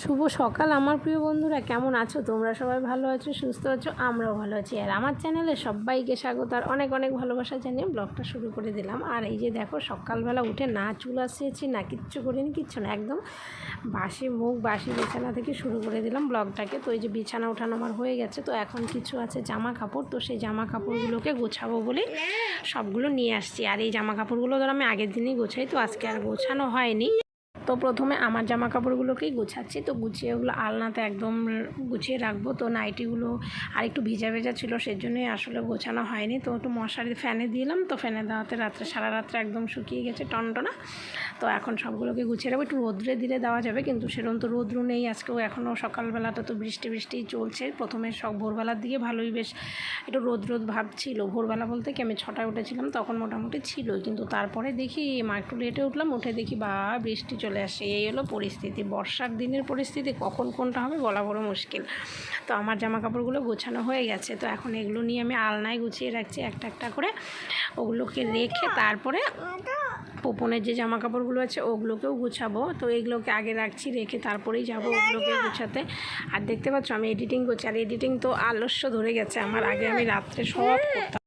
শুভ সকাল আমার প্রিয় বন্ধুরা, কেমন আছো? তোমরা সবাই ভালো আছো, সুস্থ আছো? আমরাও ভালো আছি। আর আমার চ্যানেলে সবাইকে স্বাগত, আর অনেক অনেক ভালোবাসা জানিয়ে ব্লগটা শুরু করে দিলাম। আর এই যে দেখো, সকালবেলা উঠে না চুল আসিয়েছি, না কিচ্ছু করিনি, কিচ্ছু না, একদম বাসি মুখ, বাসি বিছানা থেকে শুরু করে দিলাম ব্লগটাকে। তো এই যে বিছানা ওঠানো আমার হয়ে গেছে, তো এখন কিছু আছে জামা কাপড় তো সেই জামা কাপড়গুলোকে গোছাবো বলে সবগুলো নিয়ে আসছি। আর এই জামা কাপড়গুলো ধরো আমি আগের দিনই গোছাই, তো আজকে আর গোছানো হয়নি। তো প্রথমে আমার জামা কাপড়গুলোকেই গুছাচ্ছি। তো গুছিয়ে ওগুলো আলনাতে একদম গুছিয়ে রাখব। তো নাইটিগুলো আর একটু ভিজা ভেজা ছিল, সেজন্যই আসলে গোছানো হয়নি। তো একটু মশারি ফ্যানে দিলাম, তো ফ্যানে দেওয়াতে রাত্রে সারা রাত্রে একদম শুকিয়ে গেছে টনটনা। তো এখন সবগুলোকে গুছিয়ে রাখব। একটু রোদ্রে দিলে দেওয়া যাবে, কিন্তু সেরকম তো রোদ্রু নেই আজকেও। এখনও সকালবেলাটা তো বৃষ্টি বৃষ্টিই চলছে। প্রথমে সব ভোরবেলার দিকে ভালোই বেশ একটু রোদ রোদ ভাব ছিল। ভোরবেলা বলতে কি আমি ছটায় উঠেছিলাম, তখন মোটামুটি ছিল। কিন্তু তারপরে দেখি মা একটু লেটে উঠলাম, উঠে দেখি বা বৃষ্টি চলে আসে এই হলো পরিস্থিতি। বর্ষার দিনের পরিস্থিতি কখন কোনটা হবে বলা বড় মুশকিল। তো আমার জামা কাপড়গুলো গোছানো হয়ে গেছে। তো এখন এগুলো নিয়ে আমি আলনায় গুছিয়ে রাখছি একটা একটা করে। ওগুলোকে রেখে তারপরে পোপনের যে জামা কাপড়গুলো আছে ওগুলোকেও গুছাবো। তো এগুলোকে আগে রাখছি রেখে তারপরেই যাব ওগুলোকে গুছাতে। আর দেখতে পাচ্ছ আমি এডিটিং করছি। আর এডিটিং তো আলস্য ধরে গেছে। আমার আগে আমি রাত্রে সব করতাম।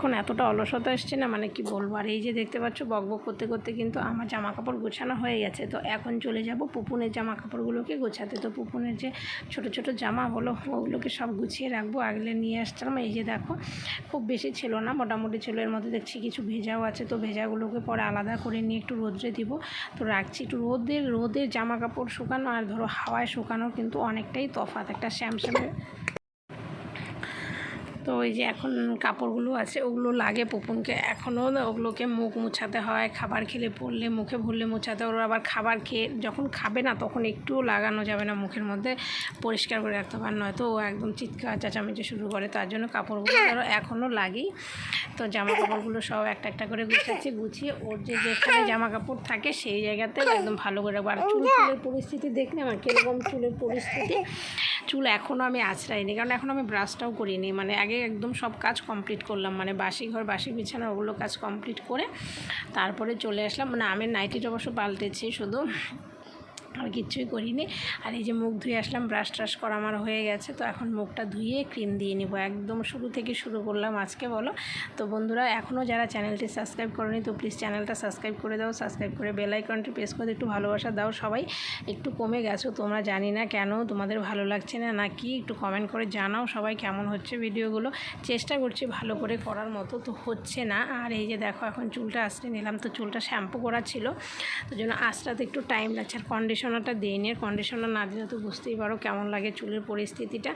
এখন এতটা অলসতা এসছে না মানে কি বলব? আর এই যে দেখতে পাচ্ছ, বক বক করতে করতে কিন্তু আমার জামা কাপড় গোছানো হয়ে গেছে। তো এখন চলে যাব পুপুনের জামা কাপড়গুলোকে গোছাতে। তো পুপুনের যে ছোট ছোট জামা বলো, ওগুলোকে সব গুছিয়ে রাখব। আগলে নিয়ে আসছিলাম, এই যে দেখো, খুব বেশি ছিল না, মোটামুটি ছিল। এর মধ্যে দেখছি কিছু ভেজাও আছে, তো ভেজাগুলোকে পরে আলাদা করে নিয়ে একটু রোদ্রে দিব। তো রাখছি একটু রোদের রোদের জামা কাপড় শুকানো আর ধরো হাওয়ায় শুকানো কিন্তু অনেকটাই তফাৎ। একটা শ্যামশ্যামে তো ওই যে এখন কাপড়গুলো আছে, ওগুলো লাগে পুপুনকে। এখনও ওগুলোকে মুখ মুছাতে হয়, খাবার খেলে পড়লে, মুখে ভুললে মুছাতে। ওরা আবার খাবার খেয়ে যখন খাবে না তখন একটুও লাগানো যাবে না মুখের মধ্যে, পরিষ্কার করে রাখতে পারে নয়তো ও একদম চিৎকার, চেঁচামেচি শুরু করে, তার জন্য কাপড়গুলো ধরো এখনও লাগেই। তো জামা কাপড়গুলো সব একটা একটা করে গুছাচ্ছি, গুছিয়ে ওর যে যেখানে জামা কাপড় থাকে সেই জায়গাতে একদম ভালো করে রাখব। আর চুল চুলের পরিস্থিতি দেখলে আমার কীরকম চুলের পরিস্থিতি। চুল এখনও আমি আছড়াইনি, কারণ এখন আমি ব্রাশটাও করিনি। মানে আগে একদম সব কাজ কমপ্লিট করলাম। মানে বাসি ঘর, বাসি বিছানা, ওগুলো কাজ কমপ্লিট করে তারপরে চলে আসলাম। মানে আমি নাইটিটা অবশ্য পাল্টেছি শুধু। আর কিচ্ছুই করিনি। আর এই যে মুখ ধুয়ে আসলাম ব্রাশ ট্রাশ করা আমার হয়ে গেছে। তো এখন মুখটা ধুয়ে ক্রিম দিয়ে নিব। একদম শুরু থেকে শুরু করলাম আজকে, বলো? তো বন্ধুরা, এখনও যারা চ্যানেলটি সাবস্ক্রাইব করেনি, তো প্লিজ চ্যানেলটা সাবস্ক্রাইব করে দাও। সাবস্ক্রাইব করে বেল আইকনটি প্রেস করে একটু ভালোবাসা দাও। সবাই একটু কমে গেছো, তোমরা জানি না কেন, তোমাদের ভালো লাগছে না নাকি একটু কমেন্ট করে জানাও সবাই কেমন হচ্ছে ভিডিওগুলো চেষ্টা করছি ভালো করে করার মতো, তো হচ্ছে না। আর এই যে দেখো, এখন চুলটা আসতে নিলাম। তো চুলটা শ্যাম্পু করা ছিল। তো জন্য আসতে একটু টাইম লাগছে। আর কন্ডিশনারটা দিই নিয়ে কন্ডিশনার না দিলে তো বুঝতেই পারো কেমন লাগে চুলের পরিস্থিতিটা।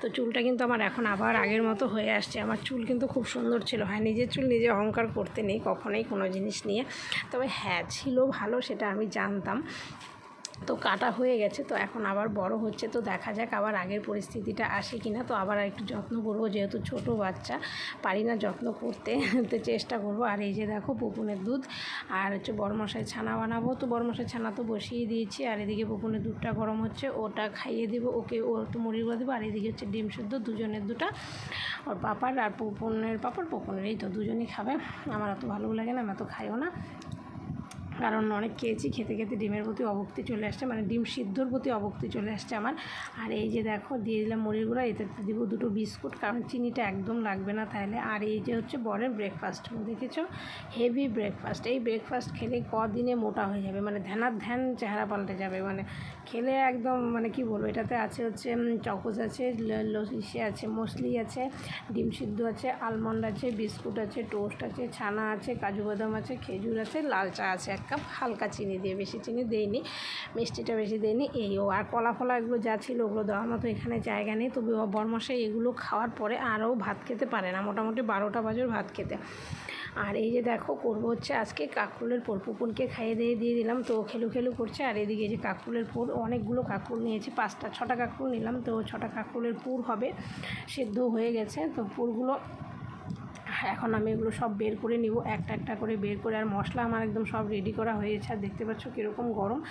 তো চুলটা কিন্তু আমার এখন আবার আগের মতো হয়ে আসছে। আমার চুল কিন্তু খুব সুন্দর ছিল। হ্যাঁ নিজের চুল নিজে অহংকার করতে নেই কখনোই কোনো জিনিস নিয়ে। তবে হ্যাঁ ছিল ভালো, সেটা আমি জানতাম। তো কাটা হয়ে গেছে, তো এখন আবার বড় হচ্ছে, তো দেখা যাক আবার আগের পরিস্থিতিটা আসে কি না তো আবার একটু যত্ন করব, যেহেতু ছোট বাচ্চা, পারি না যত্ন করতে, তো চেষ্টা করব। আর এই যে দেখো পুকুনের দুধ, আর হচ্ছে বড়মশাই ছানা বানাবো, তো বড়মশাই ছানা তো বসিয়ে দিয়েছি, আর এদিকে পুকুনের দুধটা গরম হচ্ছে, ওটা খাইয়ে দেবো, ওকে ও একটু মুড়ি করে দেবো, আর এদিকে হচ্ছে ডিম শুদ্ধ দুজনের দুটা, ওর পাপার আর পুপুনের পাপার পুকুনের এই তো দুজনই খাবে, আমার অত ভালো লাগে না, আমি অত খাইও না। কারণ অনেক খেয়েছি, খেতে খেতে ডিমের প্রতি অভক্তি চলে আসছে মানে ডিম সিদ্ধর প্রতি অভক্তি চলে আসছে আমার। আর এই যে দেখো, দিয়ে দিলাম মুড়ির গুঁড়া, এতে দিব দুটো বিস্কুট, কারণ চিনিটা একদম লাগবে না তাহলে। আর এই যে হচ্ছে বরের ব্রেকফাস্ট দেখেছ? হেভি ব্রেকফাস্ট এই ব্রেকফাস্ট খেলে কদিনে মোটা হয়ে যাবে মানে ধ্যানার ধ্যান চেহারা পাল্টে যাবে মানে খেলে একদম মানে কি বলব, এটাতে আছে হচ্ছে চকোজ আছে ইসে আছে, মসলি আছে, ডিম সিদ্ধ আছে আলমন্ড আছে, বিস্কুট আছে টোস্ট আছে, ছানা আছে, কাজু বাদাম আছে, খেজুর আছে লাল চা আছে এক কাপ, হালকা চিনি দিয়ে, বেশি চিনি দেয়নি মিষ্টিটা বেশি দেয়নি এই ও। আর কলা ফলা এগুলো যা ছিল ওগুলো দেওয়ার মতো এখানে জায়গা নেই। তবে বরমশাই এগুলো খাওয়ার পরে আরও ভাত খেতে পারে না, মোটামুটি বারোটা বাজর ভাত খেতে। আর এই যে দেখো, করব হচ্ছে আজকে কাকুলের পোর পুকুনকে খাইয়ে দিয়ে দিয়ে দিলাম, তো খেলু খেলু করছে। আর এদিকে যে কাকুলের পুর অনেকগুলো কাকুল নিয়েছি, পাঁচটা, ছটা কাকুল নিলাম। তো ছটা কাকুলের পুর হবে, সেদ্ধ হয়ে গেছে। তো পুরগুলো এখন আমি এগুলো সব বের করে নিব, একটা একটা করে বের করে। আর মশলা আমার একদম সব রেডি করা হয়েছে আর দেখতে পাচ্ছ কীরকম গরম।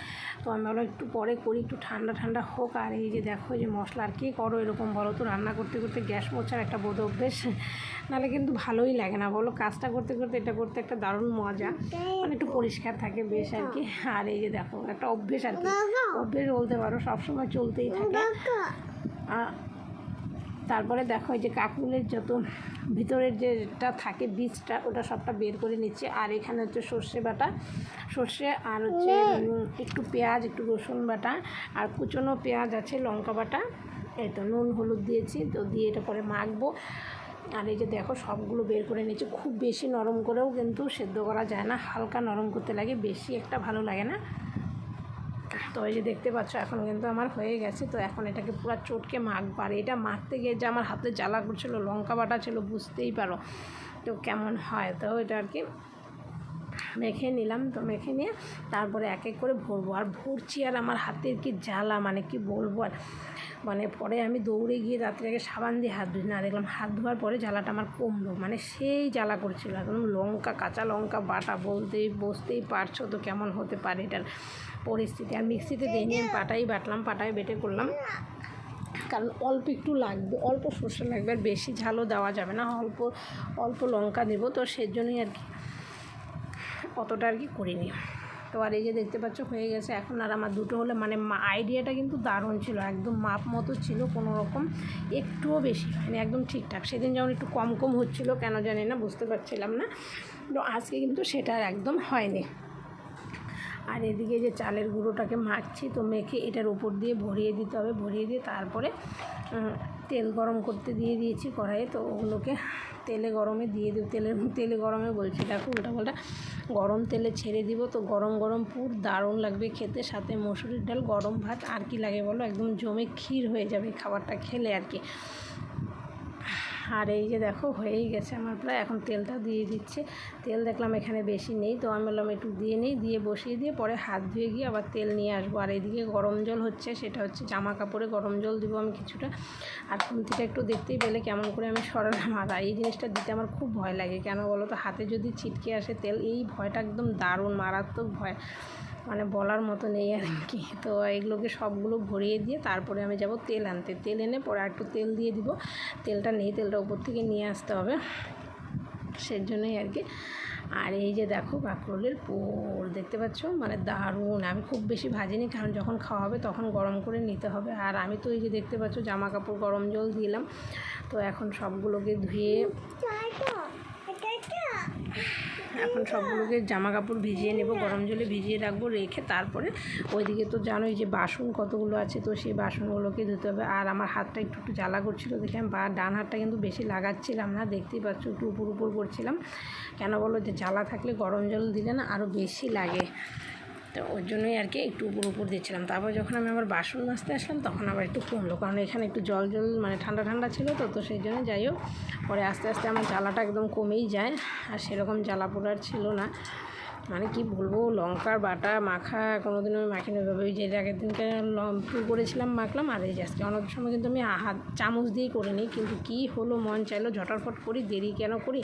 তো আমি বলো একটু পরে করি, একটু ঠান্ডা ঠান্ডা হোক। আর এই যে দেখো যে মশলা আর কে করো এরকম বলো তো? রান্না করতে করতে গ্যাস মোছার একটা বোধ অভ্যেস। নাহলে কিন্তু ভালোই লাগে না। বলো, কাজটা করতে করতে এটা করতে একটা দারুণ মজা। মানে একটু পরিষ্কার থাকে বেশ আর কি। আর এই যে দেখো, একটা অভ্যেস আর কি। অভ্যেস বলতে পারো, সবসময় চলতেই থাকে। তারপরে দেখো এই যে কাকুলের যত ভিতরের যেটা থাকে বীজটা ওটা সবটা বের করে নিচ্ছে। আর এখানে হচ্ছে সর্ষে বাটা। সর্ষে আর হচ্ছে একটু পেঁয়াজ একটু রসুন বাটা। আর কুচনো পেঁয়াজ আছে লঙ্কা বাটা। এই তো নুন হলুদ দিয়েছি তো দিয়ে এটা পরে মাখবো। আর এই যে দেখো সবগুলো বের করে নিচ্ছে। খুব বেশি নরম করেও কিন্তু সেদ্ধ করা যায় না। হালকা নরম করতে লাগে বেশি একটা ভালো লাগে না। তো এই যে দেখতে পাচ্ছ, এখন কিন্তু আমার হয়ে গেছে। তো এখন এটাকে পুরো চটকে মাখবার এটা মাখতে গিয়ে যে আমার হাতে জ্বালা করছিল, লঙ্কা বাটা ছিল, বুঝতেই পারো তো কেমন হয়। তো এটা আর কি মেখে নিলাম। তো মেখে নিয়ে তারপরে এক এক করে ভরবো। আর ভরছি আর আমার হাতের কি জ্বালা মানে কি বলব আর মানে পরে আমি দৌড়ে গিয়ে রাত্রে আগে সাবান দিয়ে হাত ধুই। না, দেখলাম হাত ধোয়ার পরে জ্বালাটা আমার কমলো। মানে সেই জ্বালা করছিল। একদম লঙ্কা, কাঁচা লঙ্কা বাটা বলতেই, বসতেই পারছ তো কেমন হতে পারে এটার পরিস্থিতি। আর মিক্সিতে দিয়ে নিয়ে পাটাই বাটলাম, পাটাই বেটে করলাম। কারণ অল্প একটু লাগবে, অল্প সর্ষে লাগবে আর বেশি ঝালও দেওয়া যাবে না। অল্প অল্প লঙ্কা দেবো তো সেই জন্যই আর কি, অতটা আর কি করিনি। তো আর এই যে দেখতে পাচ্ছ, হয়ে গেছে। এখন আর আমার দুটো হলে মানে আইডিয়াটা কিন্তু দারুণ ছিল, একদম মাপ মতো ছিল, কোনো রকম একটুও বেশি হয়নি, একদম ঠিকঠাক। সেদিন যেমন একটু কম কম হচ্ছিল, কেন জানি না, বুঝতে পারছিলাম না। তো আজকে কিন্তু সেটা আর একদম হয়নি। আর এদিকে যে চালের গুঁড়োটাকে মাখছি, তো মেখে এটার উপর দিয়ে ভরিয়ে দিতে হবে, ভরিয়ে দিয়ে তারপরে তেল গরম করতে দিয়ে দিয়েছি কড়াইয়ে। তো ওগুলোকে তেলে গরমে দিয়ে দেবো। তেলের তেলে গরমে বলছি, দেখো ওটা পাল্টা গরম তেলে ছেড়ে দিব। তো গরম গরম পুর দারুণ লাগবে খেতে। সাথে মসুরির ডাল, গরম ভাত, আর কি লাগে বলো? একদম জমে ক্ষীর হয়ে যাবে খাবারটা খেলে আর কি। আর এই যে দেখো হয়েই গেছে আমার প্রায়, এখন তেলটা দিয়ে দিচ্ছে। তেল দেখলাম এখানে বেশি নেই, তো আমি বললাম একটু দিয়ে নিই, দিয়ে বসিয়ে দিয়ে পরে হাত ধুয়ে গিয়ে আবার তেল নিয়ে আসব। আর এদিকে গরম জল হচ্ছে, সেটা হচ্ছে জামা কাপড়ে গরম জল দিব আমি কিছুটা। আর খুন্তিটা একটু দেখতেই পেলে কেমন করে আমি সরালাম। আর এই জিনিসটা দিতে আমার খুব ভয় লাগে, কেন বলো তো? হাতে যদি ছিটকে আসে তেল, এই ভয়টা একদম দারুণ, মারাত্মক ভয়। মানে বলার মতো নেই আর কি। তো এগুলোকে সবগুলো ভরিয়ে দিয়ে তারপরে আমি যাব তেল আনতে। তেল এনে পরে একটু তেল দিয়ে দিব। তেলটা নেই, তেলটা উপর থেকে নিয়ে আসতে হবে। সেই জন্যই আর কি। আর এই যে দেখো কাঁকরোলের পোর দেখতে পাচ্ছ? মানে দারুণ। আমি খুব বেশি ভাজিনি, কারণ যখন খাওয়া হবে তখন গরম করে নিতে হবে। আর আমি তো এই যে দেখতে পাচ্ছ জামা কাপড় গরম জল দিলাম। তো এখন সবগুলোকে ধুয়ে এখন সবগুলোকে জামা কাপড় ভিজিয়ে নেব, গরম জলে ভিজিয়ে রাখব, রেখে তারপরে ওইদিকে তো জানোই যে বাসন কতগুলো আছে, তো সেই বাসনগুলোকে ধুতে হবে। আর আমার হাতটা একটু একটু জ্বালা করছিল দেখে আমি বা ডান হাতটা কিন্তু বেশি লাগাচ্ছিলাম না, দেখতেই পাচ্ছ একটু উপর উপর করছিলাম। কেন বলো যে জ্বালা থাকলে গরম জল দিলে না আরও বেশি লাগে। তো ওই জন্যই আর কি একটু উপর উপর দিচ্ছিলাম। তারপর যখন আমি আবার বাসন মাজতে আসলাম, তখন আবার একটু কমলো। কারণ এখানে একটু জল জল মানে ঠান্ডা ঠান্ডা ছিল তো তো সেই জন্য যাই হোক, পরে আস্তে আস্তে আমার জ্বালাটা একদম কমেই যায়। আর সেরকম জ্বালা পোড়ার ছিল না। মানে কি বলব, লঙ্কার বাটা মাখা কোনো দিন আমি মাখিনি ওইভাবে। ওই যে আগের দিনকে টু করেছিলাম, মাখলাম, আর এই যে আজকে অনেক সময় কিন্তু আমি হাত চামচ দিয়েই করে নিই কিন্তু কি হলো, মন চাইলো ঝটারফট করি, দেরি কেন করি?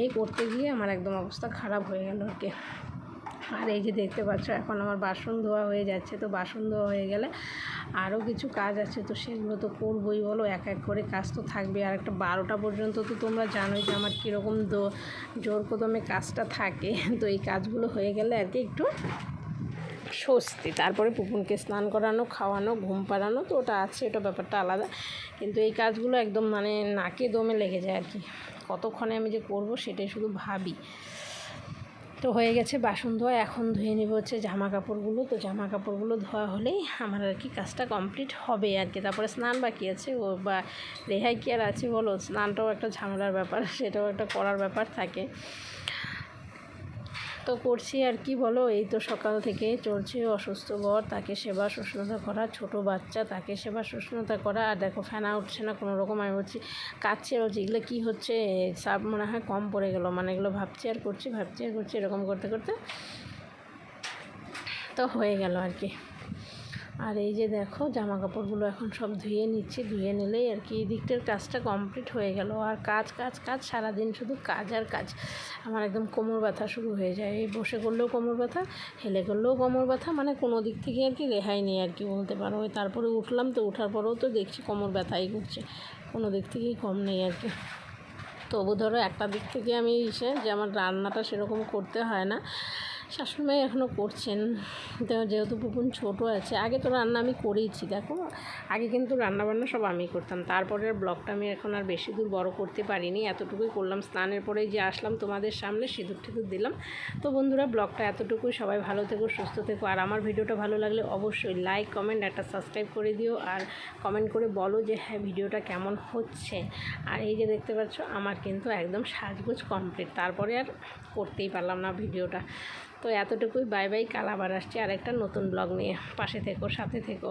এই করতে গিয়ে আমার একদম অবস্থা খারাপ হয়ে গেল আর কি। আর এই যে দেখতে পাচ্ছ, এখন আমার বাসন ধোয়া হয়ে যাচ্ছে, তো বাসন ধোয়া হয়ে গেলে আরও কিছু কাজ আছে, তো সেগুলো তো করবোই বলো, এক এক করে কাজ তো থাকবে আর একটা বারোটা পর্যন্ত তো তোমরা জানোই যে আমার কীরকম দো, জোর কদমে কাজটা থাকে। তো এই কাজগুলো হয়ে গেলে আর কি একটু স্বস্তি। তারপরে পুপুনকে স্নান করানো, খাওয়ানো, ঘুম পাড়ানো, তো ওটা আছে, ওটা ব্যাপারটা আলাদা। কিন্তু এই কাজগুলো একদম মানে নাকে দমে লেগে যায় আর কি। কতক্ষণে আমি যে করব সেটাই শুধু ভাবি। তো হয়ে গেছে বাসন ধোয়া। এখন ধুয়ে নেব হচ্ছে জামা কাপড়গুলো। তো জামা কাপড়গুলো ধোয়া হলেই আমার আর কি কাজটা কমপ্লিট হবে আর কি। তারপরে স্নান বাকি আছে। ও বা রেহাই কি আর আছে বলো? স্নানটাও একটা ঝামেলার ব্যাপার, সেটাও একটা করার ব্যাপার থাকে। তো করছি আর কি বলো? এই তো সকাল থেকে চলছে অসুস্থ বর তাকে সেবা শুশ্রূষা করা, ছোট বাচ্চা, তাকে সেবা শুশ্রূষা করা। আর দেখো ফেনা উঠছে না, কোনো রকম আমি বলছি কাচ্ছে বলছি, এগুলো কী হচ্ছে? সাপ মনে হয় কম পড়ে গেলো। মানে এগুলো ভাবছি আর করছি, ভাবছি আর করছি, এরকম করতে করতে তো হয়ে গেল আর কি। আর এই যে দেখো জামা কাপড়গুলো এখন সব ধুয়ে নিচ্ছি। ধুয়ে নিলেই আর কি এই দিকটার কাজটা কমপ্লিট হয়ে গেল। আর কাজ কাজ কাজ, সারাদিন শুধু কাজ আর কাজ। আমার একদম কোমর ব্যথা শুরু হয়ে যায়। এই বসে করলেও কোমর ব্যথা, হেলে করলেও কোমর ব্যথা মানে কোনো দিক থেকে আর কি রেহাই নেই আর কি বলতে পারো। তারপরে উঠলাম তো ওঠার পরেও তো দেখছি কোমর ব্যথাই করছে। কোনো দিক থেকেই কম নেই আর কি। তবু ধরো একটা দিক থেকে আমি এসে যে আমার রান্নাটা সেরকম করতে হয় না। শাশুড়িমাই এখনও করছেন। তো যেহেতু পুকুন ছোটো আছে, আগে তো রান্না আমি করেইছি, দেখো। আগে কিন্তু রান্নাবান্না সব আমি করতাম। তারপরের ব্লগটা আমি এখন আর বেশি দূর বড় করতে পারিনি। এতটুকুই করলাম, স্নানের পরেই যে আসলাম তোমাদের সামনে সিঁদুর টিঁদুর দিলাম। তো বন্ধুরা, ব্লগটা এতটুকুই। সবাই ভালো থেকো, সুস্থ থেকো। আর আমার ভিডিওটা ভালো লাগলে অবশ্যই লাইক কমেন্ট একটা সাবস্ক্রাইব করে দিও। আর কমেন্ট করে বলো যে হ্যাঁ ভিডিওটা কেমন হচ্ছে। আর এই যে দেখতে পাচ্ছ, আমার কিন্তু একদম সাজগোজ কমপ্লিট তারপরে আর করতেই পারলাম না ভিডিওটা। তো এতটুকুই, বাই বাই, কাল আবার আসছি আর একটা নতুন ব্লগ নিয়ে। পাশে থেকো, সাথে থেকো।